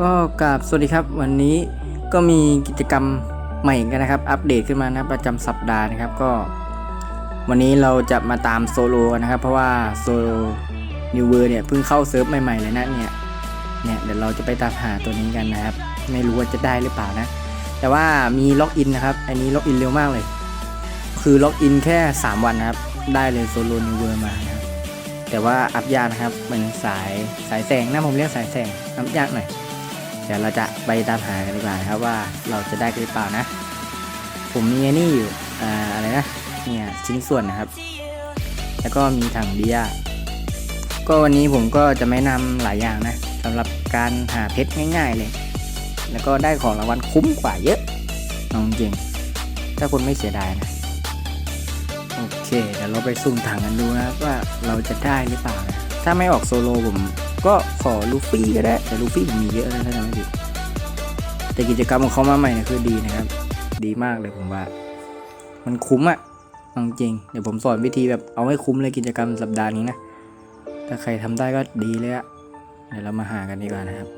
ก็กราบสวัสดีครับ วันนี้ก็มีกิจกรรมใหม่กันนะครับ อัปเดตขึ้นมานะประจำสัปดาห์นะครับก็ วันนี้เราจะมาตามโซโลกันนะครับ เพราะว่าโซโลนิวเวอร์เนี่ยเพิ่งเข้าเซิร์ฟใหม่ๆเลยนะเนี่ยเนี่ยเดี๋ยวเราจะไปตามหาตัวนี้กันนะครับ ไม่รู้ว่าจะได้หรือเปล่านะ แต่ว่ามีล็อกอินนะครับ อันนี้ล็อกอินเร็วมากเลย คือล็อกอินแค่ 3 วันนะครับ ได้เลยโซโลนิวเวอร์มานะครับแต่ว่าอัพยากนะครับเป็นสายสายแสงนะผมเรียกสายแสงอัพยากหน่อย เดี๋ยวเราจะไปตามหากันดีกว่านะครับว่าเราจะได้กันหรือเปล่านะ ผมมีนี่อยู่อ่าอะไรนะเนี่ยชิ้นส่วนนะครับ แล้วก็มีถังเบียร์ก็วันนี้ผมก็จะไม่นำหลายอย่างนะสำหรับการหาเพชรง่าย ๆเลย แล้วก็ได้ของรางวัลคุ้มกว่าเยอะเอาจริงถ้าคนไม่เสียดายนะโอเคเดี๋ยวเราไปสุ่มถังกันดูนะว่าเราจะได้หรือเปล่านะถ้าไม่ออกโซโลผม ก็ขอลูฟี่ก็ได้ แต่ลูฟี่ผมมีเยอะนะถ้าจำไม่ผิดแต่กิจกรรมของเขามาใหม่เนี่ยคือดีนะครับ ดีมากเลยผมว่า มันคุ้มอะเอาจริงเดี๋ยวผมสอนวิธีแบบเอาให้คุ้มเลยกิจกรรมสัปดาห์นี้นะถ้าใครทำได้ก็ดีเลยอะเดี๋ยวเรามาหากันดีกว่านะครับ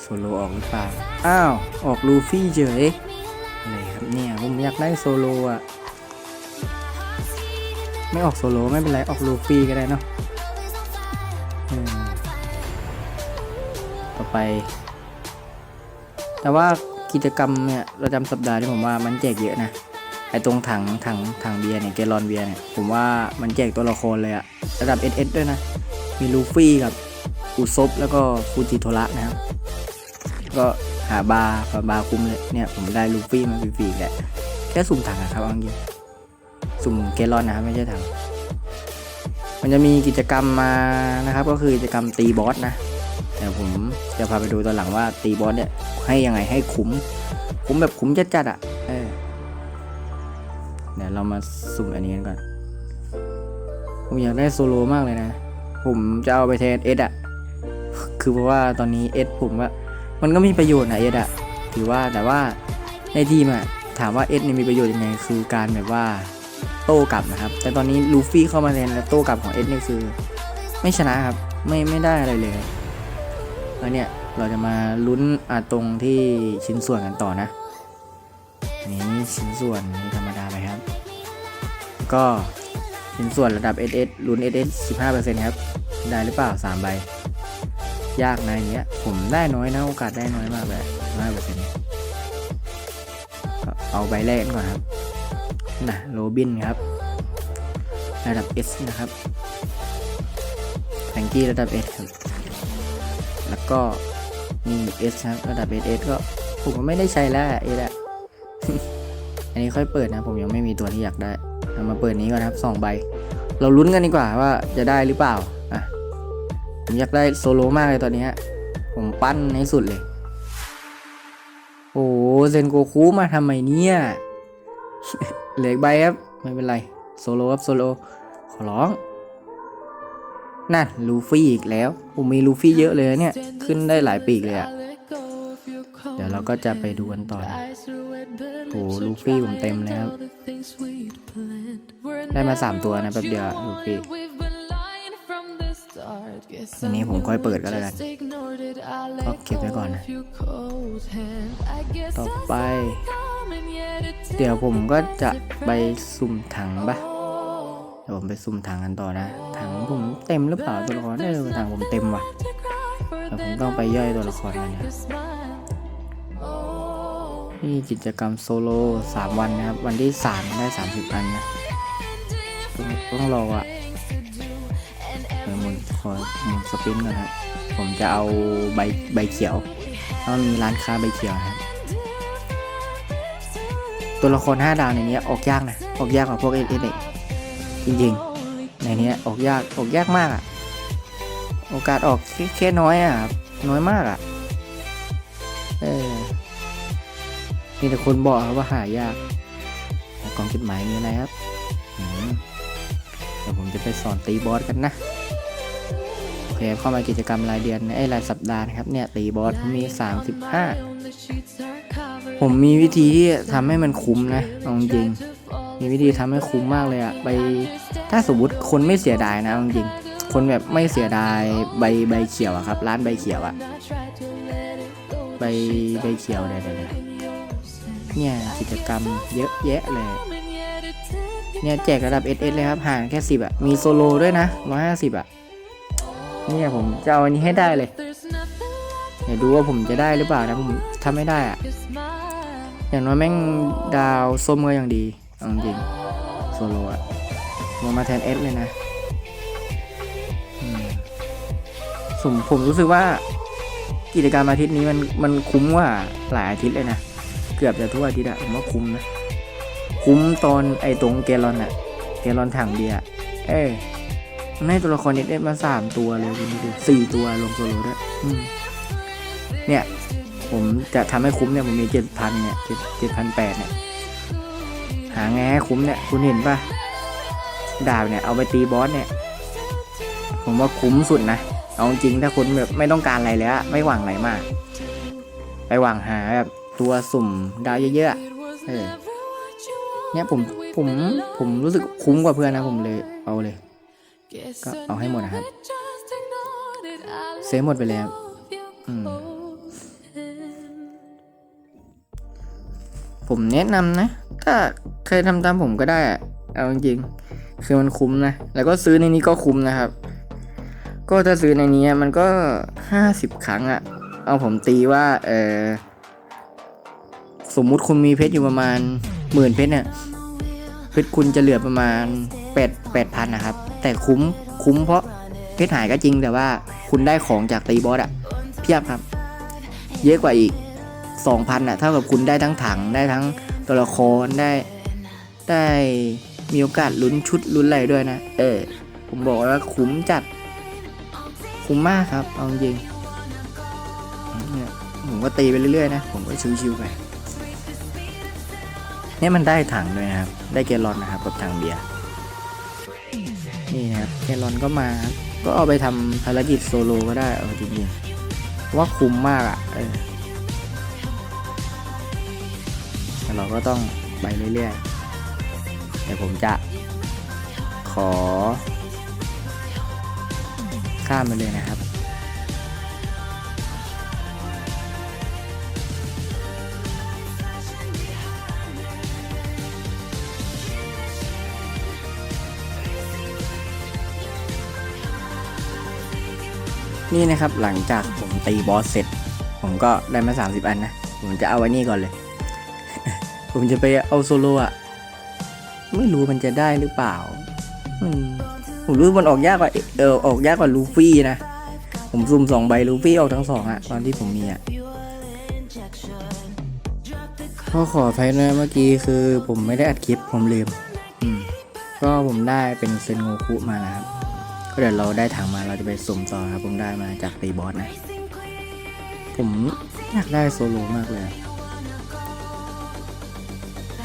โซโลออกหรือเปล่าอ้าวออกลูฟี่เฉยอะไรครับเนี่ยผมอยากได้โซโลอะไม่ออกโซโลไม่เป็นไรออกลูฟี่ก็ได้เนาะอืม ต่อไป แต่ว่ากิจกรรมเนี่ยประจำสัปดาห์ที่ผมว่ามันแจกเยอะนะ ไอตรงถังถังถังเบียร์เนี่ยแกลอนเบียร์เนี่ย ผมว่ามันแจกตัวละครเลยอะระดับ SS ด้วยนะ มีลูฟี่กับอุซบแล้วก็ฟูจิโทระนะครับ ก็หาบาร์บาร์คุ้มเลยเนี่ยผมได้ลูฟี่มาฟรีๆแหละแค่สุ่มถังอะครับเอาจริงสุ่มเกลอนนะครับไม่ใช่ถัง มันจะมีกิจกรรมมานะครับ ก็คือกิจกรรมตีบอสนะ แต่ผมจะพาไปดูตอนหลังว่าตีบอสเนี่ยให้ยังไงให้คุ้ม คุ้มแบบคุ้มจัดๆอะเออเดี๋ยวเรามาสุ่มอันนี้กันก่อน ผมอยากได้โซโลมากเลยนะ ผมจะเอาไปแทนเอสอะ คือเพราะว่าตอนนี้เอสผมว่า มันก็มีประโยชน์นะเอสอะ ถือว่าแต่ว่าในทีมอะถามว่าเอสเนี่ยมีประโยชน์ยังไง คือการแบบว่า โต้กลับนะครับ แต่ตอนนี้ลูฟี่เข้ามาแทนแล้วโต้กลับของเอสนี่คือ ไม่ชนะครับ ไม่ไม่ได้อะไรเลยแล้วเนี่ยเราจะมาลุ้นอาตรงที่ชิ้นส่วนกันต่อนะอันนี้ชิ้นส่วนนี้ธรรมดาไปครับ ก็ชิ้นส่วนระดับ SS ลุ้น SS 15%ครับ ได้หรือเปล่า 3 ใบ ยากนะอย่างเงี้ย ผมได้น้อยนะ โอกาสได้น้อยมากเลย5%ก็เอาใบแรกก่อนครับ นะโรบินครับ ระดับ S นะครับแฟงกี้ระดับ S ครับ แล้วก็มี S ครับ ระดับ SS ก็ผมก็ไม่ได้ใช้แล้ว S อะอันนี้ค่อยเปิดนะ ผมยังไม่มีตัวที่อยากได้เรามาเปิดนี้ก่อนครับสองใบ เราลุ้นกันดีกว่าว่าจะได้หรือเปล่าอะผมอยากได้โซโลมากเลยตอนนี้ผมปั้นให้สุดเลย โอ้เซนโกคูมาทำไมเนี่ย เหลืออีกใบครับ ไม่เป็นไร โซโลครับ โซโล ขอร้อง นั่นลูฟี่อีกแล้วผมมีลูฟี่เยอะเลยเนี่ย ขึ้นได้หลายปีกเลยอะเดี๋ยวเราก็จะไปดูกันต่อโอ้ลูฟี่ผมเต็มเลยครับ ได้มา3ตัวนะแป๊บเดียวลูฟี่อันนี้ผมค่อยเปิดก็แล้วกันก็เก็บไว้ก่อนนะ ต่อไป เดี๋ยวผมก็จะไปสุ่มถังปะเดี๋ยวผมไปสุ่มถังกันต่อนะ ถังผมเต็มหรือเปล่าตัวละครเออถังผมเต็มว่ะแต่ผมต้องไปย่อยตัวละครกันนะนี่กิจกรรมโซโล่3วันนะครับ วันที่3ได้30อันนะต้องต้องรออะเดี๋ยวหมุนขอหมุนสปินก่อนครับผมจะเอาใบใบเขียวแล้วมีร้านค้าใบเขียวนะครับ ตัวละคร 5 ดาวในนี้ออกยากนะ ออกยากกว่าพวกเอเอจริงๆ ในนี้ออกยาก ออกยากมากอะโอกาสออกแค่น้อยอะครับน้อยมากอะเออ มีแต่คนบอกครับว่าหายากกองจดหมายมีอะไรครับเดี๋ยวผมจะไปสอนตีบอสกันนะโอเคเข้ามากิจกรรมรายเดือนไอ้รายสัปดาห์นะครับเนี่ยตีบอสมี 35 ผมมีวิธีที่ทำให้มันคุ้มนะเอาจริง มีวิธีทำให้คุ้มมากเลยอะไปถ้าสมมติคนไม่เสียดายนะเอาจริง คนแบบไม่เสียดายใบใบเขียวอะครับ ร้านใบเขียวอะใบใบเขียวเดี๋ยวเดเนี่ยกิจกรรมเยอะแยะเลยเนี่ยแจกระดับ SS เลยครับ ห่างแค่สิบอะมีโซโล่ด้วยนะร้อยห้าสิบอะเนี่ยผมจะเอาอันนี้ให้ได้เลย เดี๋ยวดูว่าผมจะได้หรือเปล่านะผมทำไม่ได้อะอย่างน้อยแม่งดาวส้มก็ยังดีเอาจริงโซโลอะมามาแทนเอสเลยนะอืมผมผมรู้สึกว่ากิจกรรมอาทิตย์นี้มันมันคุ้มกว่าหลายอาทิตย์เลยนะ เกือบจะทุกอาทิตย์อะผมว่าคุ้มนะ คุ้มตอนไอ้ตรงเกลอนอะเกลอนถังเบียร์อะเอ้ยมันให้ตัวละครเอ็ดมาสามตัวเลยคุณดูสี่ตัวลงโซโลด้วยอืม เนี่ยผมจะทำให้คุ้มเนี่ยผมมีเจ็ดพันเนี่ยเจ็ดเจ็ดพันแปดเนี่ยหาไงให้คุ้มเนี่ยคุณเห็นปะดาบเนี่ยเอาไปตีบอสเนี่ย ผมว่าคุ้มสุดนะเอาจริงถ้าคุณแบบไม่ต้องการอะไรแล้วอะไม่หวังอะไรมาก ไปหวังหาแบบตัวสุ่มดาวเยอะๆอะเออเนี่ยผมผมผมรู้สึกคุ้มกว่าเพื่อนนะผมเลยเอาเลย ก็เอาให้หมดนะครับเซฟหมดไปแล้วอืม ผมแนะนำนะ ถ้าเคยทำตามผมก็ได้อะเอาจริงๆคือมันคุ้มนะ แล้วก็ซื้อในนี้ก็คุ้มนะครับ ก็ถ้าซื้อในนี้มันก็ห้าสิบครั้งอะเอาผมตีว่าเออสมมุติคุณมีเพชรอยู่ประมาณหมื่นเพชรเนี่ยเพชรคุณจะเหลือประมาณแปดแปดพันนะครับ แต่คุ้มคุ้มเพราะเพชรหายก็จริงแต่ว่าคุณได้ของจากตีบอสอะเพียบครับ เยอะกว่าอีก สองพันอะเท่ากับคุณได้ทั้งถังได้ทั้งตัวละครได้ ได้มีโอกาสลุ้นชุดลุ้นอะไรด้วยนะ เออ ผมบอกว่าคุ้มจัด คุ้มมากครับ เอาจริงเนี่ยผมก็ตีไปเรื่อยๆนะ ผมก็ชิวๆไปเนี่ยมันได้ถังด้วยนะครับ ได้เกลอนนะครับกับถังเบียร์นี่นะครับเกลอนก็มา ก็เอาไปทำภารกิจโซโล่ก็ได้เอาจริงๆว่าคุ้มมากอะ่ะเออ เราก็ต้องไปเรื่อยๆแต่ผมจะขอ ข้ามไปเลยนะครับ นี่นะครับหลังจากผมตีบอสเสร็จ ผมก็ได้มา 30 อันนะ ผมจะเอาไว้นี่ก่อนเลย ผมจะไปเอาโซโลอะไม่รู้มันจะได้หรือเปล่าผมรู้มันออกยากกว่าเออออกยากกว่าลูฟี่นะ ผมซุ่มสองใบลูฟี่ออกทั้งสองอะตอนที่ผมมีอะก็ขออภัยนะเมื่อกี้คือผมไม่ได้อัดคลิปผมลืม อืม ก็ผมได้เป็นเซนโงคุมานะครับ ก็เดี๋ยวเราได้ถังมาเราจะไปสุ่มต่อครับ ผมได้มาจากตีบอสนะ ผมอยากได้โซโลมากเลย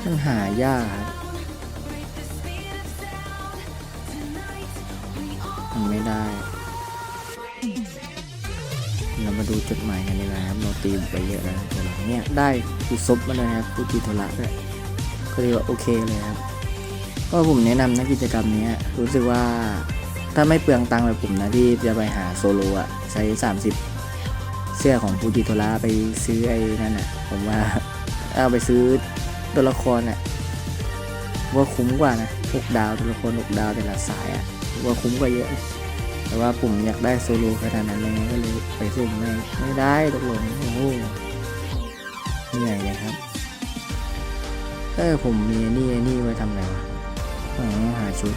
มันหายากครับมันไม่ได้ เรามาดูจดหมายกันเลยนะครับเราตีไปเยอะแล้วแต่หลังเนี่ยได้ฟูซบมาเลยครับฟูจิโทระด้วยก็เลยว่าโอเคเลยครับ ก็ผมแนะนำนะกิจกรรมนี้รู้สึกว่าถ้าไม่เปลืองตังค์แบบผมนะที่จะไปหาโซโลอะใช้ 30 เสื้อของฟูจิโทระไปซื้อไอ้นั่นอะผมว่าเอาไปซื้อ ตัวละครอะว่าคุ้มกว่านะหกดาวตัวละครหกดาวแต่ละสายอะว่าคุ้มกว่าเยอะ แต่ว่าผมอยากได้โซโลขนาดนั้นเลยก็เลยไปสุ่มไม่ไม่ได้ตกลงโอ้โหเหนื่อยเลยครับเออผมมีนี่นี่ไว้ทำอะไรวะอ๋อหาชุด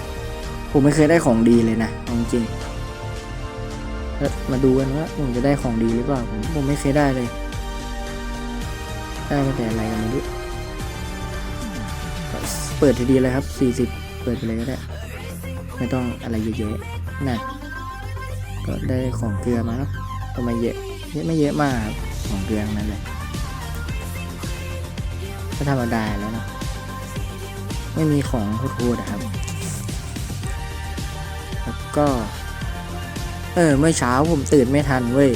ผมไม่เคยได้ของดีเลยนะจริงมาดูกันว่าผมจะได้ของดีหรือเปล่าผมผมไม่เคยได้เลย ได้มาแต่อะไรกันไม่รู้ เปิดทีเดียวเลยครับ 40 เปิดไปเลยก็ได้ ไม่ต้องอะไรเยอะแยะนะก็ได้ของเกลือมาครับก็ไม่เยอะเยอะไม่เยอะมากของเกลืองนั้นเลยก็ธรรมดาแล้วเนะไม่มีของโคตรๆนะครับ แล้วก็ เออเมื่อเช้าผมตื่นไม่ทันเว้ย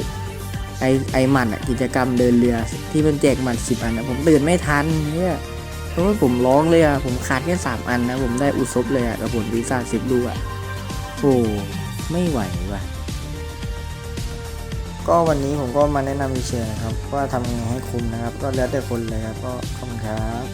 ไอไอหมันอะกิจกรรมเดินเรือที่มันแจกหมันสิบอันอะผมตื่นไม่ทันเนี่ย เพราะว่าผมร้องเลยอะผมขาดแค่สามอันนะ ผมได้อุซบเลยอะกับผลปีศาสิบลูกอะโอ้ ไม่ไหวว่ะ ก็วันนี้ผมก็มาแนะนำวิเชียนะครับ ว่าทำยังไงให้คุ้มนะครับ ก็แล้วแต่คนเลยครับ ก็ขอบคุณครับ